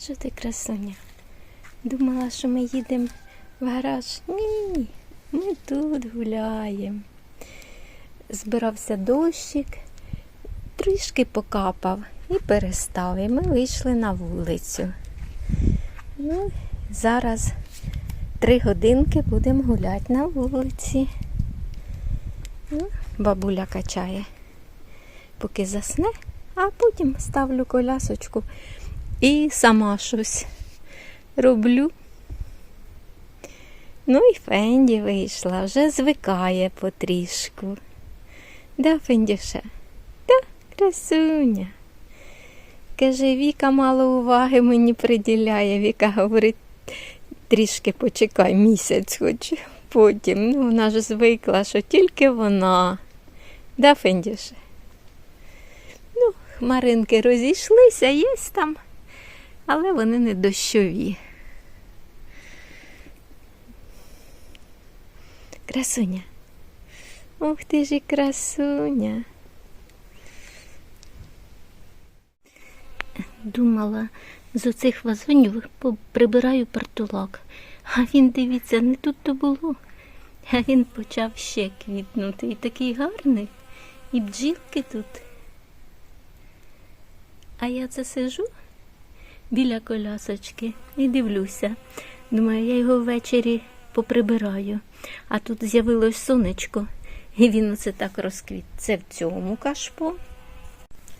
Що ти, красуня? Думала, що ми їдемо в гараж? Ні, ми тут гуляємо. Збирався дощик, трішки покапав і перестав. І ми вийшли на вулицю. Ну, зараз три годинки будемо гуляти на вулиці. Ну, бабуля качає, поки засне, а потім ставлю колясочку і сама щось роблю. Ну і Фенді вийшла, вже звикає потрішку. Да, Фендюша? Да, красуня. Каже, Віка мало уваги мені приділяє. Віка говорить, трішки почекай місяць хоч потім. Ну, вона ж звикла, що тільки вона. Да, Фендюша? Ну, хмаринки розійшлися, є там, але вони не дощові. Красуня. Ух ти ж і красуня. Думала, з оцих вазонів прибираю партулак. А він, дивіться, не тут то було. А він почав ще квітнути. І такий гарний. І бджілки тут. А я це сижу біля колясочки і дивлюся. Думаю, я його ввечері поприбираю. А тут з'явилось сонечко, і він оце так розквіт. Це в цьому кашпо.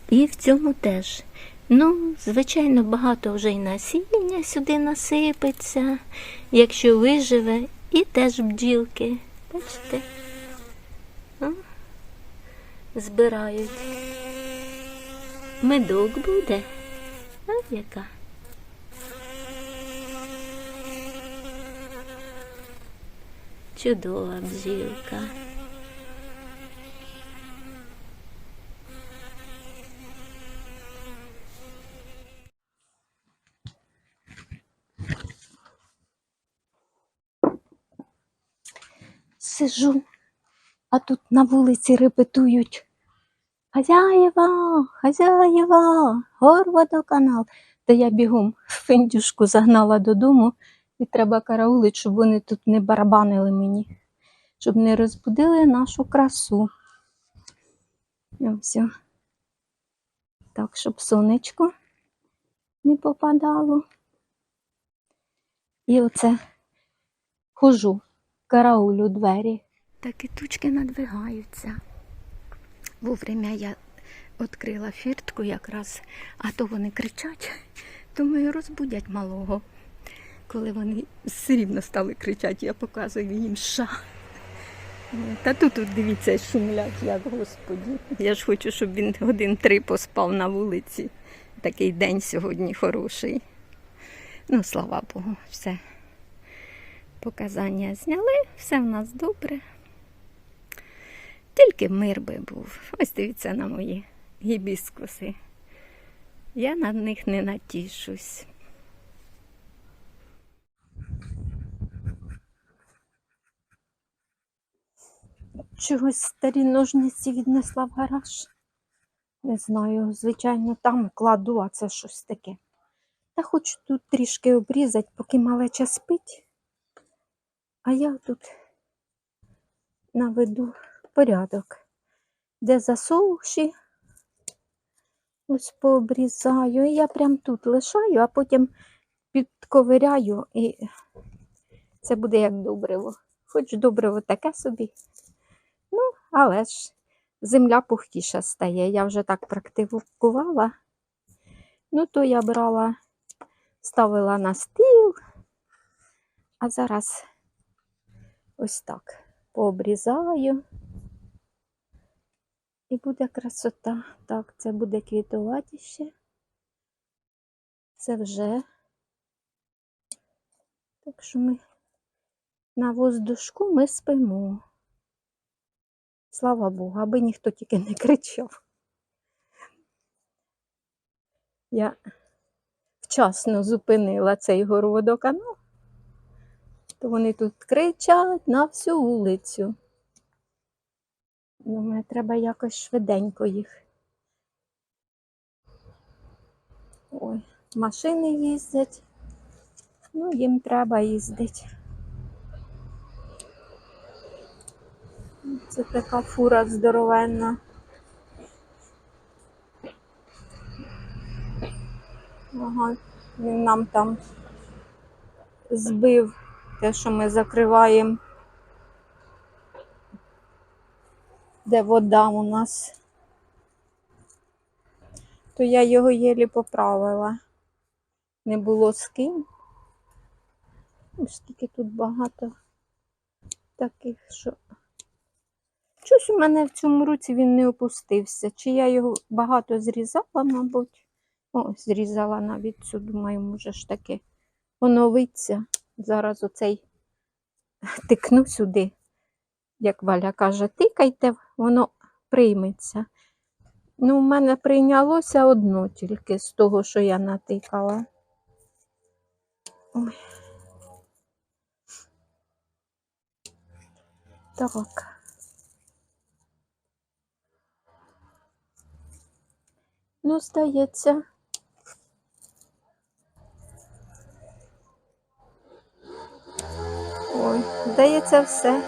І в цьому теж. Ну, звичайно, багато вже й насіння сюди насипеться, якщо виживе, і теж бджілки. Бачите? Збирають. Медок буде. А яка? Чудова бджілка. Сижу, а тут на вулиці репетують. Хазяєва, хазяєва, горводоканал. Та я бігом фендюшку загнала додому і треба караулить, щоб вони тут не барабанили мені, щоб не розбудили нашу красу. Ось. Так, щоб сонечко не попадало. І оце хожу, караулю двері. Так і тучки надвигаються. Вовремя я відкрила фіртку якраз, а то вони кричать, думаю, розбудять малого. Коли вони все рівно стали кричати, я показую їм ша. Та тут, тут дивіться, шумлять, як господі. Я ж хочу, щоб він годин три поспав на вулиці. Такий день сьогодні хороший. Ну, слава Богу, все. Показання зняли, все в нас добре. Тільки мир би був. Ось дивіться на мої гібіскуси. Я на них не натішусь. Чогось старі ножниці віднесла в гараж. Не знаю, звичайно, там кладу, а це щось таке. Та хочу тут трішки обрізати, поки малеча спить. А я тут наведу порядок, де засовші, ось пообрізаю. І я прям тут лишаю, а потім підковиряю і це буде як добриво. Хоч добриво таке собі. Але ж земля пухкіша стає. Я вже так практикувала. Ну, то я брала, ставила на стіл, а зараз ось так пообрізаю. І буде красота. Так, це буде квітувати ще. Це вже. Так що ми на воздушку ми спимо. Слава Богу, аби ніхто тільки не кричав. Я вчасно зупинила цей горводоканал, то вони тут кричать на всю вулицю. Думаю, треба якось швиденько їх. Ой, машини їздять. Ну, їм треба їздити. Це така фура здоровенна. Ага, він нам там збив те, що ми закриваємо, де вода у нас. То я його єлі поправила. Не було з ким. Ось скільки тут багато таких, що. Щось у мене в цьому році він не опустився. Чи я його багато зрізала, мабуть. О, зрізала навіть цю, думаю, може ж таки оновиться. Зараз оцей тикну сюди, як Валя каже, тикайте, воно прийметься. Ну, у мене прийнялося одно тільки з того, що я натикала. Ой. Так. Ну, здається. Ой, здається, все.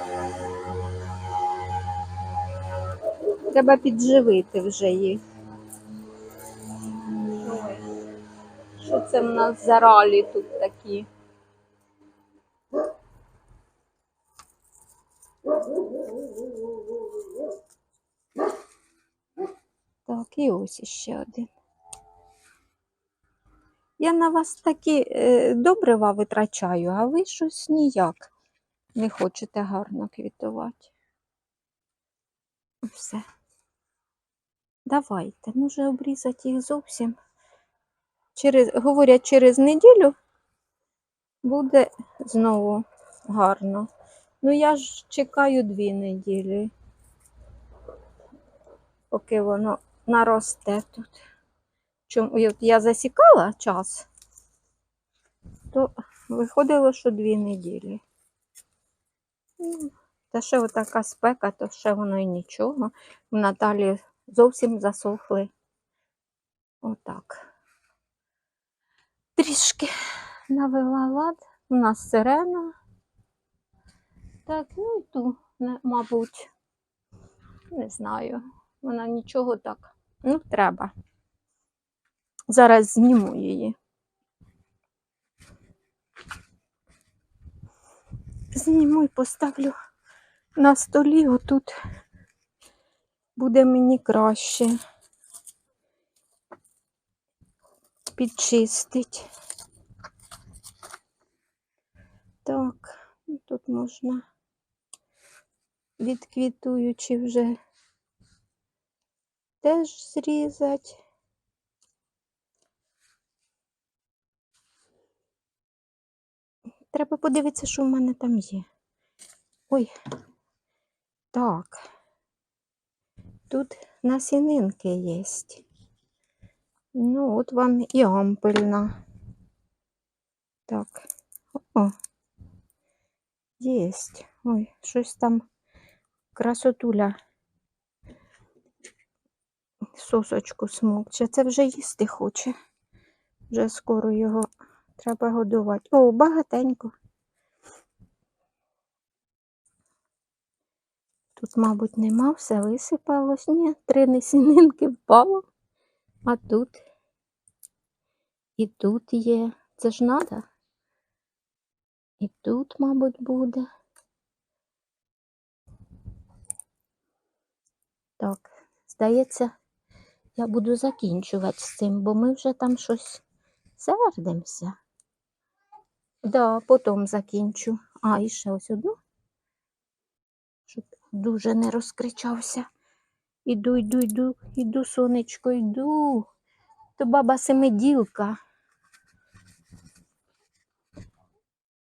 Треба підживити вже. Ой, що це в нас за ралі тут такі? Так, і ось іще один. Я на вас такі е, добрива витрачаю, а ви щось ніяк не хочете гарно квітувати. Все. Давайте, може обрізати їх зовсім. Через, говорять, через неділю буде знову гарно. Ну, я ж чекаю дві неділі, поки воно наросте тут. Чому я засікала час, то виходило, що дві неділі. Ну, Та ще отака спека, то ще воно і нічого. В Наталі зовсім засохли. Отак. Трішки навела лад. У нас сирена. Так, ну і ту, мабуть, не знаю. Вона нічого так. Ну, треба. Зараз зніму її. Зніму і поставлю на столі отут. Буде мені краще. Підчистить. Так, тут можна відквітуючи вже теж зрізати. Треба подивитися, що в мене там є. Ой. Так. Тут насінинки є. Ну, от вам і ампельна. Так. О. Єсть. Ой, щось там красотуля. Сосочку смокче. Це вже їсти хоче. Вже скоро його треба годувати. О, багатенько. Тут, мабуть, нема, все висипалось. Ні, три несінинки впало. А тут і тут є. Це ж надо. І тут, мабуть, буде. Так, здається, я буду закінчувати з цим, бо ми вже там щось сердимося. Да, потім закінчу. А, і ще ось одну, щоб дуже не розкричався. Іду, йду, йду, іду, сонечко, йду. То баба семиділка.